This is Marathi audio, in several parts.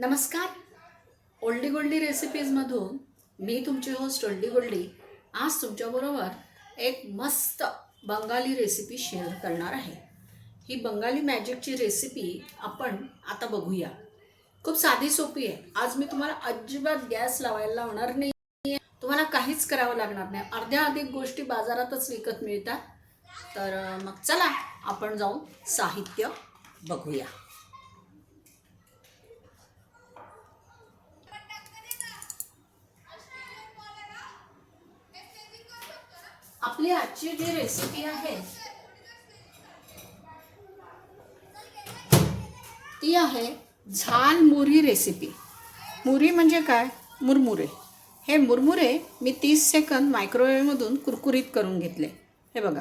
नमस्कार. ओल्डी गोल्डी रेसिपीजमधून मी तुमची होस्ट ओल्डी गोल्डी. आज तुमच्याबरोबर एक मस्त बंगाली रेसिपी शेअर करणार आहे. ही बंगाली मॅजिकची रेसिपी आपण आता बघूया. खूप साधी सोपी आहे. आज मी तुम्हाला अजिबात गॅस लावायला लावणार नाही. तुम्हाला काहीच करावं लागणार नाही. अर्ध्या अधिक गोष्टी बाजारातच विकत मिळतात. तर मग चला आपण जाऊन साहित्य बघूया. आपली आजची जी रेसिपी आहे ती आहे झाल मुरी रेसिपी मुरी म्हणजे काय? मुरमुरे. हे मुरमुरे मी तीस सेकंद मायक्रोवेव्हमधून कुरकुरीत करून घेतले. हे बघा.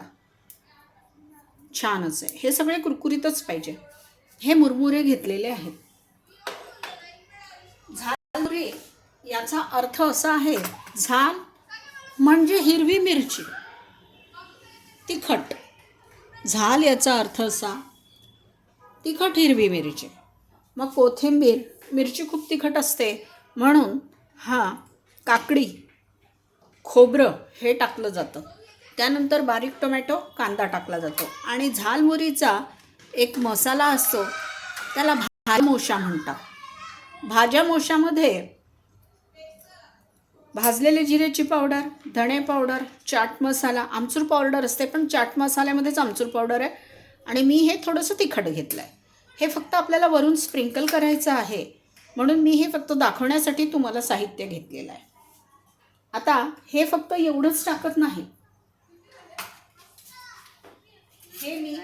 छानच आहे. हे सगळे कुरकुरीतच पाहिजे. हे मुरमुरे घेतलेले आहेत. झाल मुरी याचा अर्थ असा आहे झाल म्हणजे हिरवी मिरची. तिखट. झाल याचा अर्थ असा तिखट हिरवी मिरची. मग कोथिंबीर मिरची खूप तिखट असते म्हणून हा काकडी खोबरं हे टाकलं जातं. त्यानंतर बारीक टोमॅटो कांदा टाकला जातो. आणि झालमुरीचा एक मसाला असतो त्याला भाजमोशा मोशा म्हणतात. भाज्या मोशामध्ये भाजलेले जिरेची पावडर धणे पावडर चाट मसाला आमचूर पावडर असते पण चाट मसाल्यामध्येच आमचूर पावडर आहे. आणि मी हे थोडंसं तिखट घेतलं आहे हे फक्त आपल्याला वरून स्प्रिंकल करायचं आहे. म्हणून मी हे फक्त दाखवण्यासाठी तुम्हाला साहित्य घेतलेलं आहे. आता हे फक्त एवढंच टाकत नाही. हे मी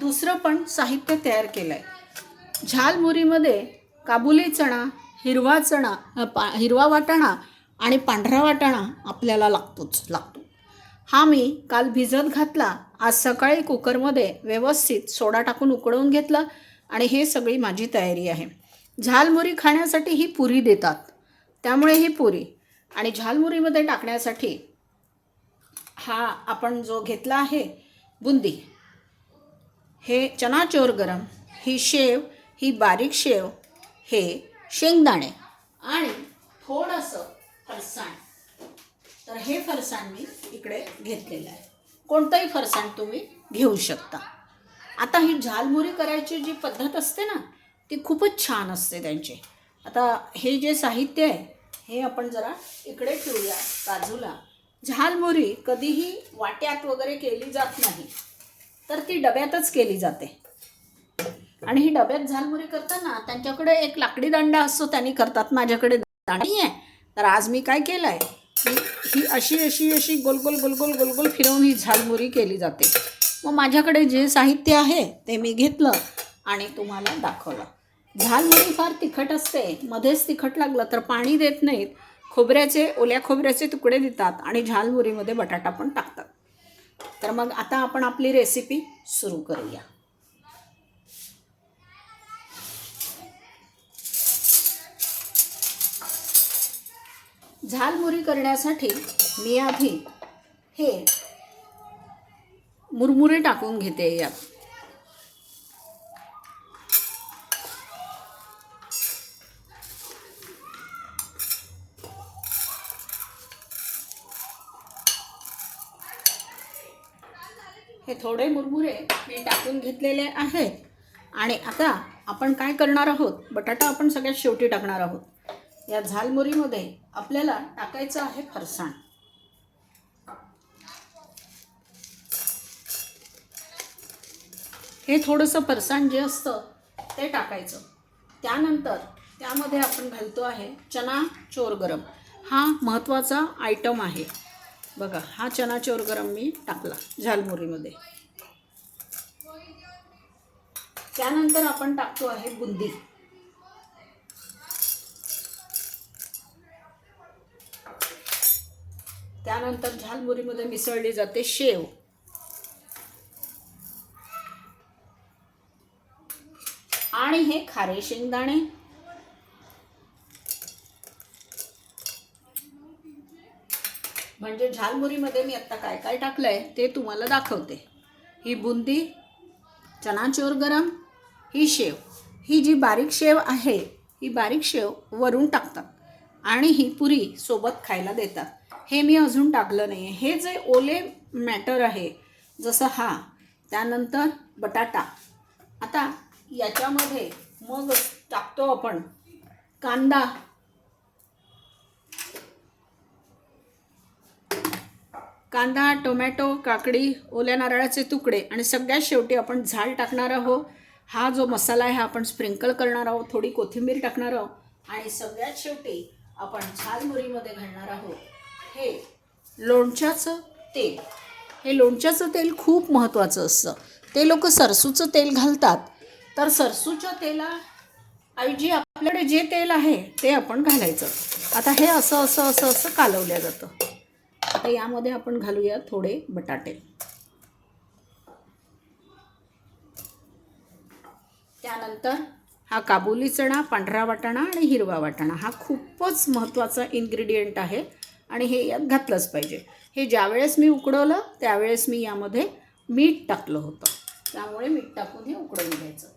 दुसरं पण साहित्य तयार केलं आहे झालमुरीमध्ये काबुली चणा हिरवा चणा पा हिरवा वाटाणा आणि पांढरा वाटाणा आपल्याला लागतोच लागतो. हा मी काल भिजत घातला आज सकाळी कुकरमध्ये व्यवस्थित सोडा टाकून उकळवून घेतला आणि हे सगळी माझी तयारी आहे. झालमुरी खाण्यासाठी ही पुरी देतात त्यामुळे ही पुरी. आणि झालमुरीमध्ये टाकण्यासाठी हा आपण जो घेतला आहे बुंदी हे चना चोर गरम ही शेव ही बारीक शेव हे शेंगदाणे आणि थोडंसं फरसाण तर हे फरसाण मी इकडे घेतलेलं आहे. कोणतंही फरसाण तुम्ही घेऊ शकता. आता ही झालमुरी करायची जी पद्धत असते ना ती खूपच छान असते त्यांची. आता हे जे साहित्य आहे हे आपण जरा इकडे ठेवूया बाजूला. झालमुरी कधीही वाट्यात वगैरे केली जात नाही तर ती डब्यातच केली जाते. आणि ही डब्यात झालमुरी करताना त्यांच्याकडे एक लाकडी दांडा असतो त्यांनी करतात माझ्याकडे दांडा नाही आहे. तर आज मी काय केलं आहे की ही अशी अशी अशी गोलगोल गोलगोल गोलगोल फिरवून ही झालमुरी केली जाते. मग माझ्याकडे जे साहित्य आहे ते मी घेतलं आणि तुम्हाला दाखवलं. झालमुरी फार तिखट असते मध्येच तिखट लागलं तर पाणी देत नाहीत. खोबऱ्याचे ओल्या खोबऱ्याचे तुकडे देतात आणि झालमुरीमध्ये बटाटा पण टाकतात. तर मग आता आपण आपली रेसिपी सुरू करूया. झालमुरी करण्यासाठी मी आधी हे मुरमुरे टाकून घेते यात हे थोडे मुरमुरे मी टाकून घेतलेले आहेत. आणि आता आपण काय करणार आहोत? बटाटा आपण सगळ्यात शेवटी टाकणार आहोत. या झालमुरीमध्ये आपल्याला टाकायचं आहे फरसाण. हे थोडंसं फरसाण जे असतं ते टाकायचं. त्यानंतर त्यामध्ये आपण घालतो आहे चना चोर गरम. हा महत्त्वाचा आयटम आहे. बघा हा चना चोर गरम मी टाकला झालमुरीमध्ये. त्यानंतर आपण टाकतो आहे बुंदी. त्यानंतर झालमुरीमध्ये मिसळली जाते शेव. आणि हे खारे शेंगदाणे. म्हणजे झालमुरीमध्ये मी आत्ता काय काय टाकलं आहे ते तुम्हाला दाखवते. ही बुंदी चना चोर गरम ही शेव. ही जी बारीक शेव आहे ही बारीक शेव वरून टाकतात. आणि ही पुरी सोबत खायला देतात. हे मी अजून टाकलं नाही आहे हे जे ओले मॅटर आहे जसं हा त्यानंतर बटाटा. आता याच्यामध्ये मग टाकतो आपण कांदा. कांदा टोमॅटो काकडी ओल्या नारळाचे तुकडे आणि सगळ्यात शेवटी आपण झाल टाकणार आहोत. हा जो मसाला आहे हा आपण स्प्रिंकल करणार आहोत थोडी कोथिंबीर टाकणार आहोत आणि सगळ्यात शेवटी आपण झालमुरीमध्ये घालणार आहोत. हे लोणच्याचं तेल. हे लोणच्याचं तेल खूप महत्त्वाचं असतं. ते लोक सरसूचं तेल घालतात. तर सरसूच्या तेला ऐवजी आपल्याकडे जे तेल आहे ते आपण घालायचं. आता हे असं असं असं असं कालवलं जातं. आता यामध्ये आपण घालूया थोडे बटाटे. त्यानंतर हा काबुली चणा पांढरा वाटाणा आणि हिरवा वाटाणा. हा खूपच महत्त्वाचा इन्ग्रेडियंट आहे. आणि हे यात घातलंच पाहिजे. हे ज्यावेळेस मी उकडवलं त्यावेळेस मी यामध्ये मीठ टाकलं होतं. त्यामुळे मीठ टाकून हे उकडून घ्यायचं.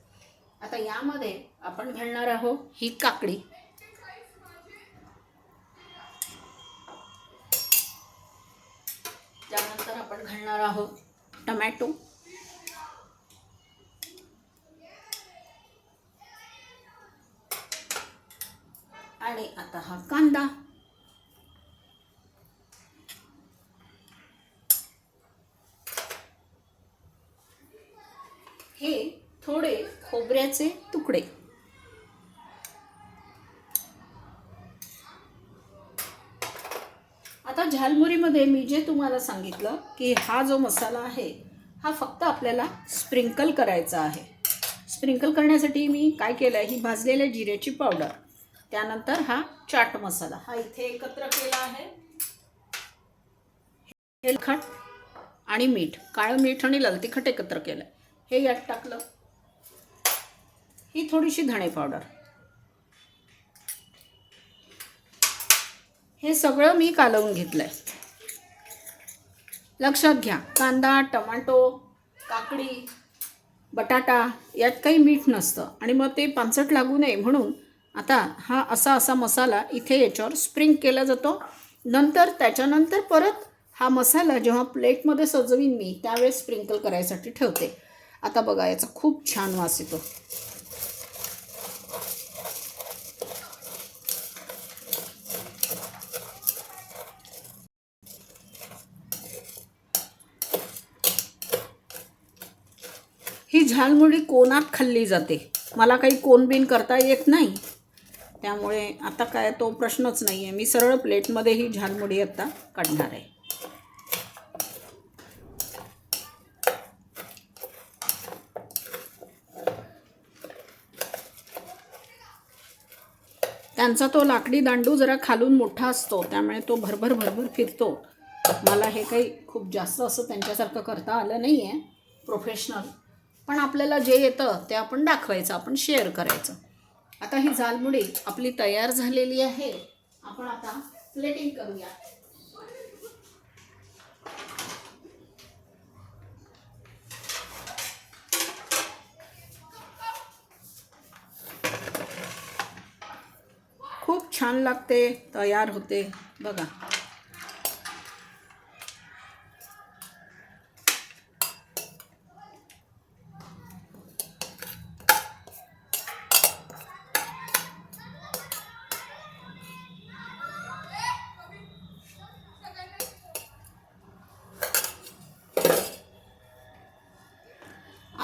आता यामध्ये आपण घालणार आहोत ही काकडी. त्यानंतर आपण घालणार आहोत टमॅटो. आणि आता हा कांदा हे थोडे खोबऱ्याचे तुकडे. आता झालमुरीमध्ये मी जे तुम्हाला सांगितलं की हा जो मसाला आहे हा फक्त आपल्याला स्प्रिंकल करायचा आहे. स्प्रिंकल करण्यासाठी मी काय केलं आहे ही भाजलेल्या जिऱ्याची पावडर त्यानंतर हा चाट मसाला. हा इथे एकत्र केला आहे. हे तिखट आणि मीठ काळं मीठ आणि लाल तिखट एकत्र केलं हे यात टाकलं. ही थोडीशी धणे पावडर. हे सगळं मी कालवून घेतलं आहे लक्षात घ्या कांदा टमाटो काकडी बटाटा यात काही मीठ नसतं आणि मग ते पांचट लागू नये म्हणून आता हा असा असा मसाला इथे याच्यावर स्प्रिंग केला जातो. नंतर त्याच्यानंतर परत हा मसाला जेव्हा प्लेटमध्ये सजवीन मी त्यावेळेस स्प्रिंकल करायसाठी ठेवते. आता बघा याचा खूप छान वास येतो. ही झालमुळी कोणात खाल्ली जाते? मला काही कोण बिन करता येत नाही. त्यामुळे आता काय तो प्रश्नच नाही आहे मी सरळ प्लेटमध्ये ही झालमुडी आत्ता काढणार आहे. त्यांचा तो लाकडी दांडू जरा खालून मोठा असतो. त्यामुळे तो भरभर भरभर फिरतो. मला हे काही खूप जास्त असं त्यांच्यासारखं करता आलं नाही आहे प्रोफेशनल पण आपल्याला जे येतं ते आपण दाखवायचं आपण शेअर करायचं. आता ही झालमुडी आपली तयार झालेली आहे. आपण आता प्लेटिंग करूया. खूप छान लागते तयार होते. बघा.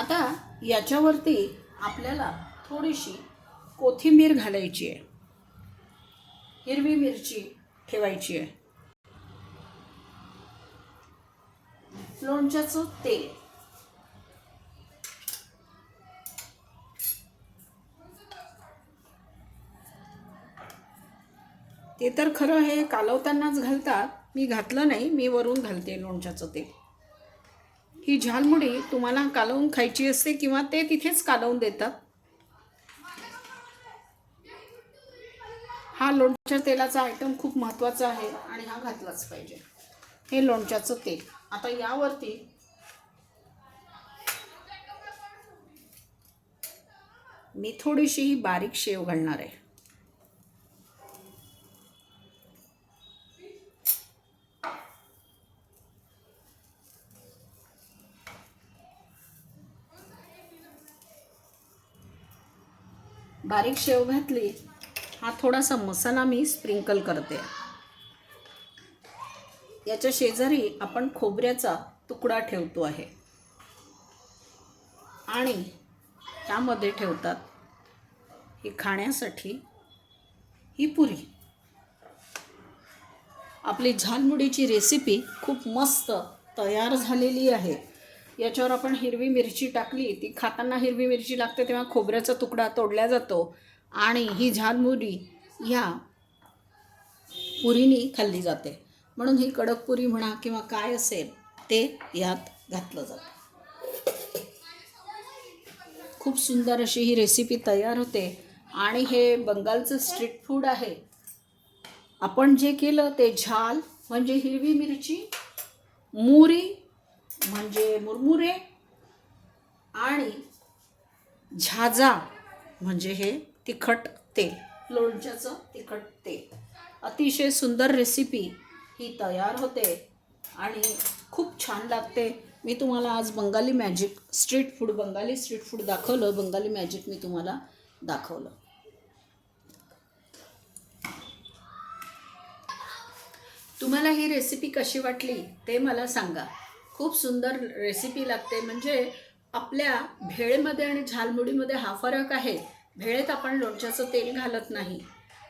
आता याच्यावरती आपल्याला थोडीशी कोथिंबीर घालायची आहे. हिरवी मिरची ठेवायची आहे. लोणच्याचं तेल. ते तर खरं हे कालवतानाच घालतात. मी घातलं नाही मी वरून घालते लोणच्याचं तेल. ही झालमुडी तुम्हाला कालवून खायची असते किंवा ते तिथेच कालवून देतात? हा लोणच्या तेलाचा आयटम खूप महत्त्वाचा आहे आणि हा घातलाच पाहिजे. हे लोणच्याचं तेल. आता यावरती मी थोडीशी ही बारीक शेव घालणार आहे. बारीक शेव घातली हा थोडासा मसाला मी स्प्रिंकल करते. याच्या शेजारी आपण खोबऱ्याचा तुकडा ठेवतो आहे. आणि त्यामध्ये ठेवतात ही खाण्यासाठी ही पुरी. आपली झालमुडीची रेसिपी खूप मस्त तयार झालेली आहे. याच्यावर आपण हिरवी मिरची टाकली ती खाताना हिरवी मिरची लागते तेव्हा खोबऱ्याचा तुकडा तोडला जातो. आणि ही झालमुडी ह्या पुरीनी खाल्ली जाते. म्हणून ही कडक पुरी म्हणा किंवा काय असेल ते यात घातलं जातं. खूप सुंदर अशी ही रेसिपी तयार होते. आणि हे बंगालचं स्ट्रीट फूड आहे. आपण जे केलं ते झाल म्हणजे हिरवी मिरची मुरी म्हणजे मुरमुरे आणि झाजा म्हणजे हे तिखट तेल लोणच्याचं तिखट तेल. अतिशय सुंदर रेसिपी ही तयार होते आणि खूप छान लागते. मी तुम्हाला आज Bengali magic street food Bengali street food दाखवलं. बंगाली मॅजिक मी तुम्हाला दाखवलं. तुम्हाला ही रेसिपी कशी वाटली ते मला सांगा. खूप सुंदर रेसिपी लागते. म्हणजे आपल्या भेळेमध्ये आणि झालमुडीमध्ये हा फरक आहे. भेळेत आपण लोणच्याचं तेल घालत नाही.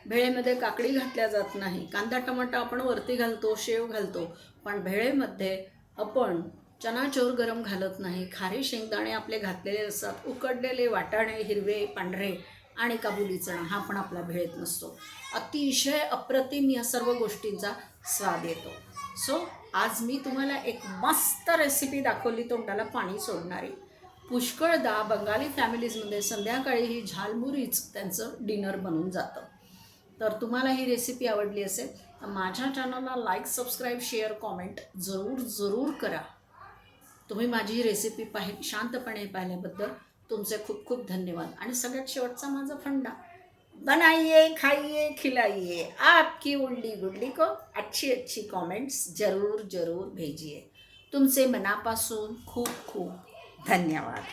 भेळेमध्ये काकडी घातल्या जात नाही. कांदा टमाटा आपण वरती घालतो शेव घालतो. पण भेळेमध्ये आपण चनाचोर गरम घालत नाही. खारे शेंगदाणे आपले घातलेले असतात. उकडलेले वाटाणे हिरवे पांढरे आणि काबुली चणा हा पण आपला भेळेत नसतो. अतिशय अप्रतिम या सर्व गोष्टींचा स्वाद येतो. सो आज मी तुम्हाला एक मस्त रेसिपी दाखवली तोंडाला पाणी सोडणारी. पुष्कळदा बंगाली फॅमिलीजमध्ये संध्याकाळी ही झालमुरीच त्यांचं डिनर बनून जातं. तर तुम्हाला ही रेसिपी आवडली असेल तर माझ्या चॅनलला लाईक सबस्क्राईब शेअर कॉमेंट जरूर जरूर करा. तुम्ही माझी ही रेसिपी पाहि शांतपणे पाहिल्याबद्दल तुमचे खूप खूप धन्यवाद. आणि सगळ्यात शेवटचा माझा फंडा. बनाइए, खाइए, खिलाइए। आपकी उल्डी गुल्ली को अच्छी अच्छी कमेंट्स ज़रूर ज़रूर भेजिए। तुमसे मनापासून खूब खूब धन्यवाद।